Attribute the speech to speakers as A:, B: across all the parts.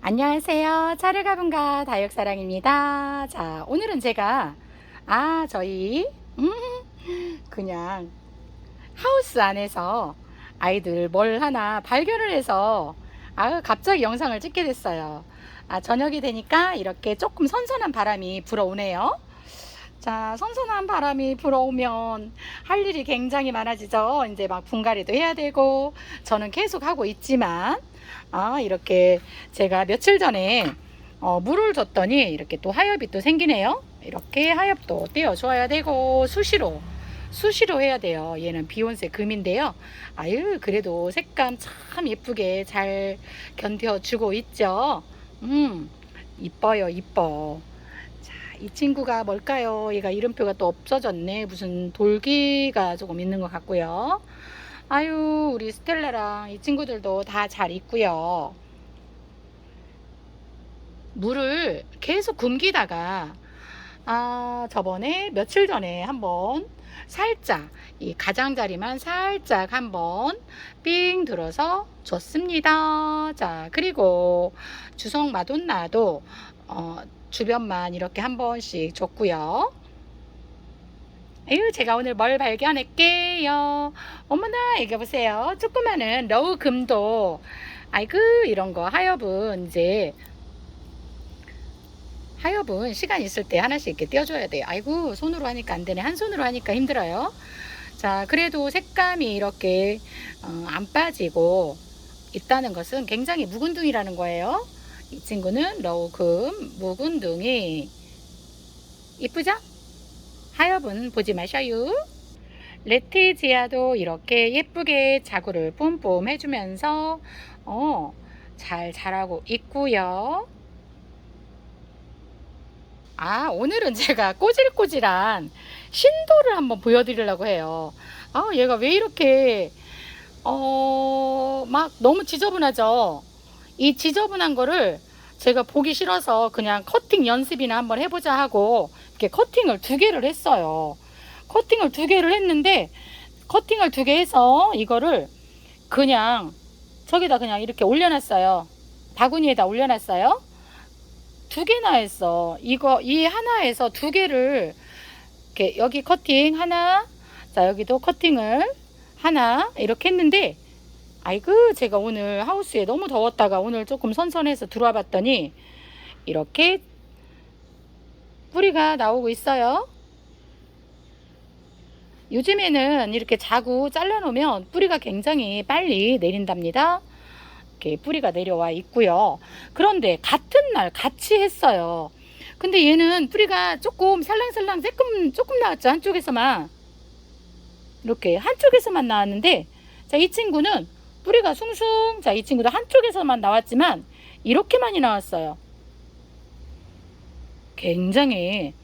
A: 안녕하세요. 차르가분가 다육사랑입니다. 자, 오늘은 제가, 아, 저희, 음, 그냥, 하우스 안에서 아이들 뭘 하나 발견을 해서, 아, 갑자기 영상을 찍게 됐어요. 아, 저녁이 되니까 이렇게 조금 선선한 바람이 불어오네요. 자, 선선한 바람이 불어오면 할 일이 굉장히 많아지죠. 이제 막 분갈이도 해야 되고, 저는 계속 하고 있지만, 아, 이렇게 제가 며칠 전에 어, 물을 줬더니 이렇게 또 하엽이 또 생기네요. 이렇게 하엽도 떼어줘야 되고, 수시로, 수시로 해야 돼요. 얘는 비욘세 금인데요. 아유, 그래도 색감 참 예쁘게 잘 견뎌주고 있죠. 음, 이뻐요, 이뻐. 자, 이 친구가 뭘까요? 얘가 이름표가 또 없어졌네. 무슨 돌기가 조금 있는 것 같고요. 아유, 우리 스텔라랑 이 친구들도 다 잘 있고요. 물을 계속 굶기다가 아, 저번에 며칠 전에 한번 살짝 이 가장자리만 살짝 한번 삥 들어서 줬습니다. 자, 그리고 주성 마돈나도 어, 주변만 이렇게 한 번씩 줬고요. 에휴, 제가 오늘 뭘 발견할게요. 어머나, 이거 보세요. 조그마한 러우 금도, 아이고, 이런 거, 하엽은 이제, 하엽은 시간 있을 때 하나씩 이렇게 띄워줘야 돼요. 아이고, 손으로 하니까 안 되네. 한 손으로 하니까 힘들어요. 자, 그래도 색감이 이렇게, 어, 안 빠지고 있다는 것은 굉장히 묵은둥이라는 거예요. 이 친구는 러우 금, 묵은둥이. 이쁘죠? 하엽은 보지 마셔요. 레티지아도 이렇게 예쁘게 자구를 뿜뿜 해주면서 어, 잘 자라고 있고요. 아, 오늘은 제가 꼬질꼬질한 신도를 한번 보여드리려고 해요. 아, 얘가 왜 이렇게 어, 막 너무 지저분하죠? 이 지저분한 거를 제가 보기 싫어서 그냥 커팅 연습이나 한번 해보자 하고 이렇게 커팅을 두 개를 했어요. 커팅을 두 개를 했는데 커팅을 두 개 해서 이거를 그냥 저기다 그냥 이렇게 올려놨어요. 바구니에다 올려놨어요. 두 개나 했어. 이거 이 하나에서 두 개를 이렇게 여기 커팅 하나, 자 여기도 커팅을 하나 이렇게 했는데 아이고 제가 오늘 하우스에 너무 더웠다가 오늘 조금 선선해서 들어와 봤더니 이렇게 뿌리가 나오고 있어요. 요즘에는 이렇게 자구 잘라 놓으면 뿌리가 굉장히 빨리 내린답니다. 이렇게 뿌리가 내려와 있고요. 그런데 같은 날 같이 했어요. 근데 얘는 뿌리가 조금 살랑살랑 조금 조금 나왔죠. 한쪽에서만. 이렇게 한쪽에서만 나왔는데 자, 이 친구는 뿌리가 숭숭 자, 이 친구도 한쪽에서만 나왔지만 이렇게 많이 나왔어요. 굉장히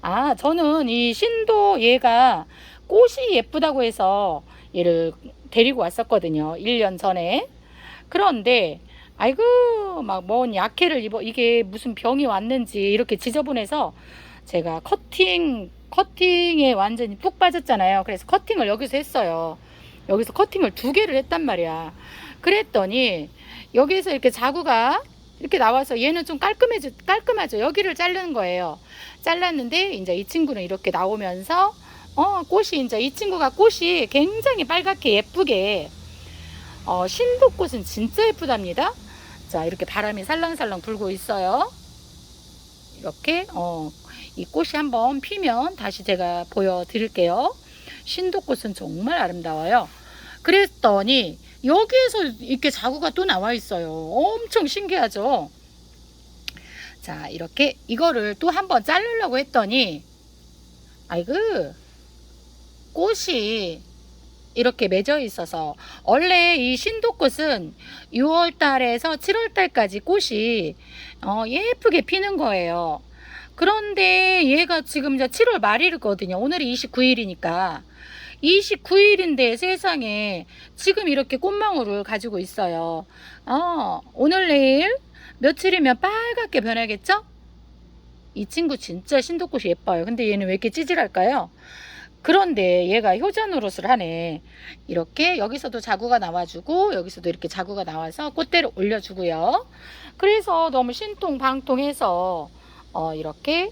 A: 아, 저는 이 신도 얘가 꽃이 예쁘다고 해서 얘를 데리고 왔었거든요. 1년 전에. 그런데 아이고 막 뭔 약해를 입어 이게 무슨 병이 왔는지 이렇게 지저분해서 제가 커팅 커팅에 완전히 푹 빠졌잖아요. 그래서 커팅을 여기서 했어요. 여기서 커팅을 두 개를 했단 말이야. 그랬더니 여기서 이렇게 자구가 이렇게 나와서 얘는 좀 깔끔해져 깔끔하죠. 여기를 자르는 거예요. 잘랐는데 이제 이 친구는 이렇게 나오면서 어 꽃이 이제 이 친구가 꽃이 굉장히 빨갛게 예쁘게 어 신도꽃은 진짜 예쁘답니다. 자 이렇게 바람이 살랑살랑 불고 있어요. 이렇게 어 이 꽃이 한번 피면 다시 제가 보여드릴게요. 신도꽃은 정말 아름다워요. 그랬더니 여기에서 이렇게 자구가 또 나와 있어요. 엄청 신기하죠? 자, 이렇게 이거를 또 한번 자르려고 했더니 아이고 꽃이 이렇게 맺어 있어서 원래 이 신도꽃은 6월 달에서 7월 달까지 꽃이 어, 예쁘게 피는 거예요. 그런데 얘가 지금 이제 7월 말이거든요. 오늘이 29일이니까. 29일인데 세상에 지금 이렇게 꽃망울을 가지고 있어요. 어, 오늘 내일 며칠이면 빨갛게 변하겠죠? 이 친구 진짜 신도꽃이 예뻐요. 근데 얘는 왜 이렇게 찌질할까요? 그런데 얘가 효자 노릇을 하네. 이렇게 여기서도 자구가 나와주고 여기서도 이렇게 자구가 나와서 꽃대를 올려주고요. 그래서 너무 신통 방통해서 어 이렇게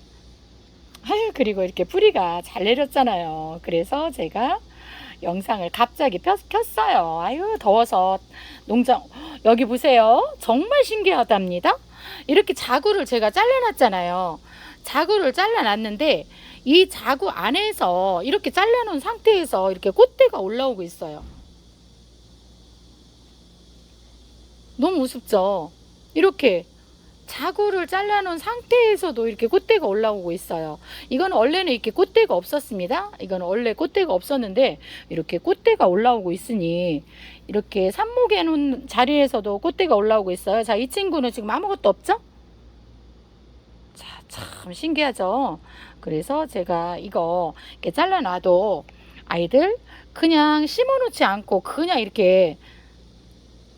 A: 아유 그리고 이렇게 뿌리가 잘 내렸잖아요. 그래서 제가 영상을 갑자기 펴, 켰어요. 아유 더워서 농장 여기 보세요. 정말 신기하답니다. 이렇게 자구를 제가 잘라놨잖아요. 자구를 잘라놨는데 이 자구 안에서 이렇게 잘라놓은 상태에서 이렇게 꽃대가 올라오고 있어요. 너무 우습죠? 이렇게 자구를 잘라놓은 상태에서도 이렇게 꽃대가 올라오고 있어요. 이건 원래는 이렇게 꽃대가 없었습니다. 이건 원래 꽃대가 없었는데 이렇게 꽃대가 올라오고 있으니 이렇게 삽목해 놓은 자리에서도 꽃대가 올라오고 있어요. 자, 이 친구는 지금 아무것도 없죠? 자, 참 신기하죠? 그래서 제가 이거 이렇게 잘라놔도 아이들 그냥 심어놓지 않고 그냥 이렇게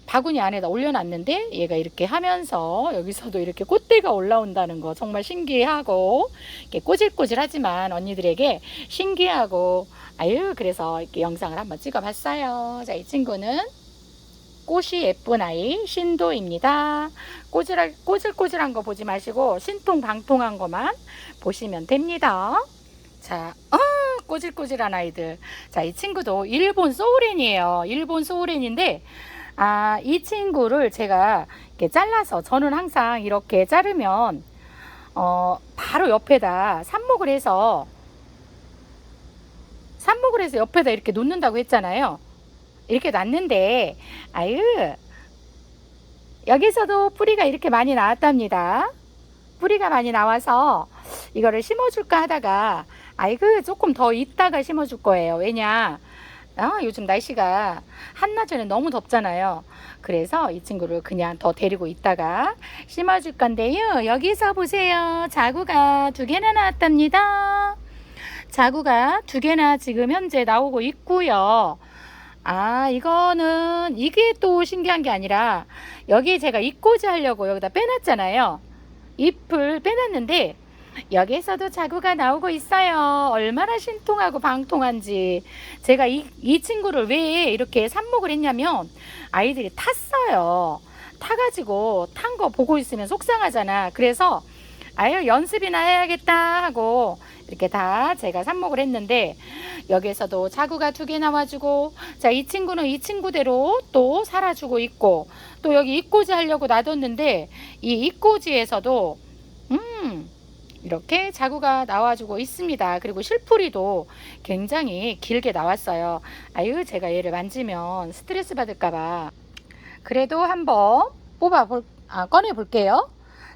A: 바구니 안에다 올려놨는데 얘가 이렇게 하면서 여기서도 이렇게 꽃대가 올라온다는 거 정말 신기하고 이렇게 꼬질꼬질하지만 언니들에게 신기하고 아유 그래서 이렇게 영상을 한번 찍어봤어요. 자 이 친구는 꽃이 예쁜 아이 신도입니다. 꼬질하, 꼬질꼬질한 거 보지 마시고 신통방통한 것만 보시면 됩니다. 자, 어, 꼬질꼬질한 아이들. 자, 이 친구도 일본 소우렌이에요. 일본 소우렌인데 아, 이 친구를 제가 이렇게 잘라서 저는 항상 이렇게 자르면 어, 바로 옆에다 삽목을 해서 삽목을 해서 옆에다 이렇게 놓는다고 했잖아요. 이렇게 놨는데 아유 여기서도 뿌리가 이렇게 많이 나왔답니다. 뿌리가 많이 나와서 이거를 심어줄까 하다가 아이고 조금 더 있다가 심어줄 거예요. 왜냐 아, 요즘 날씨가 한낮에는 너무 덥잖아요. 그래서 이 친구를 그냥 더 데리고 있다가 심어줄 건데요. 여기서 보세요. 자구가 두 개나 나왔답니다. 자구가 두 개나 지금 현재 나오고 있고요. 아, 이거는 이게 또 신기한 게 아니라 여기 제가 잎꽂이 하려고 여기다 빼놨잖아요. 잎을 빼놨는데 여기에서도 자구가 나오고 있어요. 얼마나 신통하고 방통한지. 제가 이, 이 친구를 왜 이렇게 삽목을 했냐면 아이들이 탔어요. 타가지고 탄 거 보고 있으면 속상하잖아. 그래서 아유 연습이나 해야겠다 하고 이렇게 다 제가 삽목을 했는데 여기에서도 자구가 두 개 나와주고 자 이 친구는 이 친구대로 또 살아주고 있고 또 여기 잎꽂이 하려고 놔뒀는데 이 잎꽂이에서도 음 이렇게 자구가 나와주고 있습니다. 그리고 실풀이도 굉장히 길게 나왔어요. 아유, 제가 얘를 만지면 스트레스 받을까봐. 그래도 한번 뽑아 볼, 아, 꺼내 볼게요.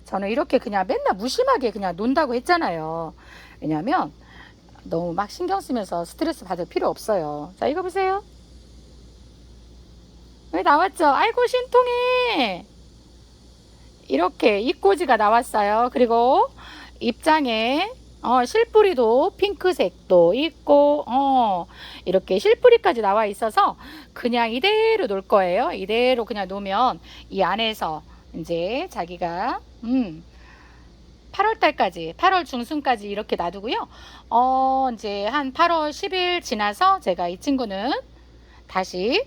A: 저는 이렇게 그냥 맨날 무심하게 그냥 논다고 했잖아요. 왜냐면 너무 막 신경 쓰면서 스트레스 받을 필요 없어요. 자, 이거 보세요. 왜 나왔죠? 아이고, 신통해. 이렇게 잎꽂이가 나왔어요. 그리고 입장에 어, 실뿌리도 핑크색도 있고 어, 이렇게 실뿌리까지 나와 있어서 그냥 이대로 놓을 거예요. 이대로 그냥 놓으면 이 안에서 이제 자기가 음 8월 달까지 8월 중순까지 이렇게 놔두고요. 어 이제 한 8월 10일 지나서 제가 이 친구는 다시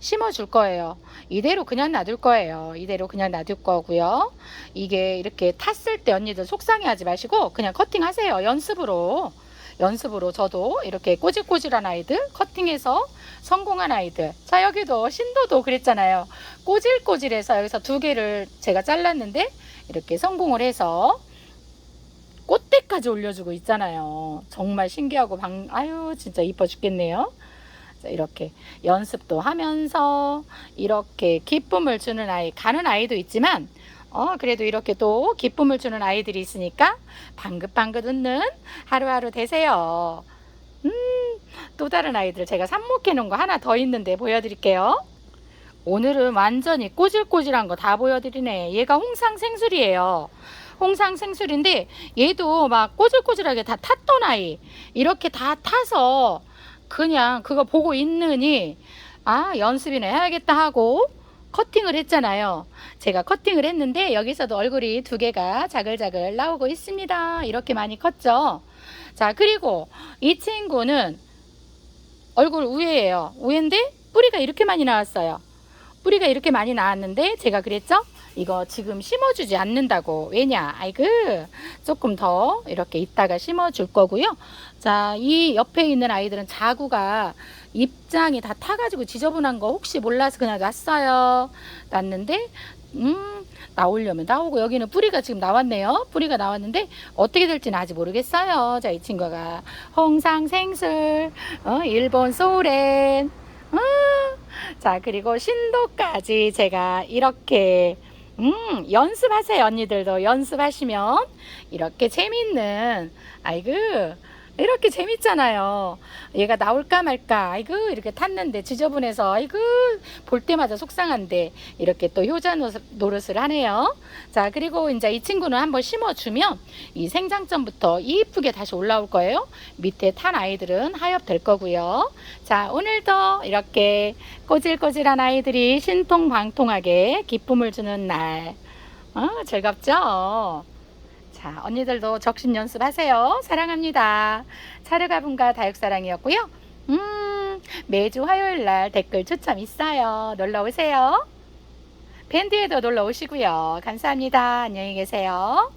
A: 심어 줄 거예요. 이대로 그냥 놔둘 거예요. 이대로 그냥 놔둘 거고요. 이게 이렇게 탔을 때 언니들 속상해 하지 마시고 그냥 커팅 하세요. 연습으로. 연습으로 저도 이렇게 꼬질꼬질한 아이들 커팅해서 성공한 아이들. 자, 여기도 신도도 그랬잖아요. 꼬질꼬질해서 여기서 두 개를 제가 잘랐는데 이렇게 성공을 해서 꽃대까지 올려주고 있잖아요. 정말 신기하고 방, 아유, 진짜 이뻐 죽겠네요. 자, 이렇게 연습도 하면서 이렇게 기쁨을 주는 아이, 가는 아이도 있지만 어, 그래도 이렇게 또 기쁨을 주는 아이들이 있으니까 방긋방긋 웃는 하루하루 되세요. 음, 또 다른 아이들 제가 삽목해 놓은 거 하나 더 있는데 보여드릴게요. 오늘은 완전히 꼬질꼬질한 거 다 보여드리네. 얘가 홍상 생술이에요. 홍상 생술인데 얘도 막 꼬질꼬질하게 다 탔던 아이. 이렇게 다 타서 그냥 그거 보고 있느니 아 연습이나 해야겠다 하고 커팅을 했잖아요. 제가 커팅을 했는데 여기서도 얼굴이 두 개가 자글자글 나오고 있습니다. 이렇게 많이 컸죠. 자, 그리고 이 친구는 얼굴 우회예요. 우회인데 뿌리가 이렇게 많이 나왔어요. 뿌리가 이렇게 많이 나왔는데 제가 그랬죠? 이거 지금 심어주지 않는다고. 왜냐? 아이고, 조금 더 이렇게 있다가 심어줄 거고요. 자, 이 옆에 있는 아이들은 자구가 입장이 다 타가지고 지저분한 거 혹시 몰라서 그냥 놨어요. 놨는데, 음, 나오려면 나오고 여기는 뿌리가 지금 나왔네요. 뿌리가 나왔는데 어떻게 될지는 아직 모르겠어요. 자, 이 친구가 홍상 생술, 어, 일본 소렌, 어, 자, 그리고 신도까지 제가 이렇게 음, 연습하세요, 언니들도. 연습하시면 이렇게 재밌는 아이고 이렇게 재밌잖아요. 얘가 나올까 말까. 아이고 이렇게 탔는데 지저분해서 아이고 볼 때마다 속상한데 이렇게 또 효자 노- 노릇을 하네요. 자 그리고 이제 이 친구는 한번 심어주면 이 생장점부터 이쁘게 다시 올라올 거예요. 밑에 탄 아이들은 하엽 될 거고요. 자 오늘도 이렇게 꼬질꼬질한 아이들이 신통방통하게 기쁨을 주는 날. 어, 즐겁죠? 자, 언니들도 적신 연습하세요. 사랑합니다. 차르가분과 다육사랑이었고요. 음, 매주 화요일 날 댓글 추첨 있어요. 놀러 오세요. 밴드에도 놀러 오시고요. 감사합니다. 안녕히 계세요.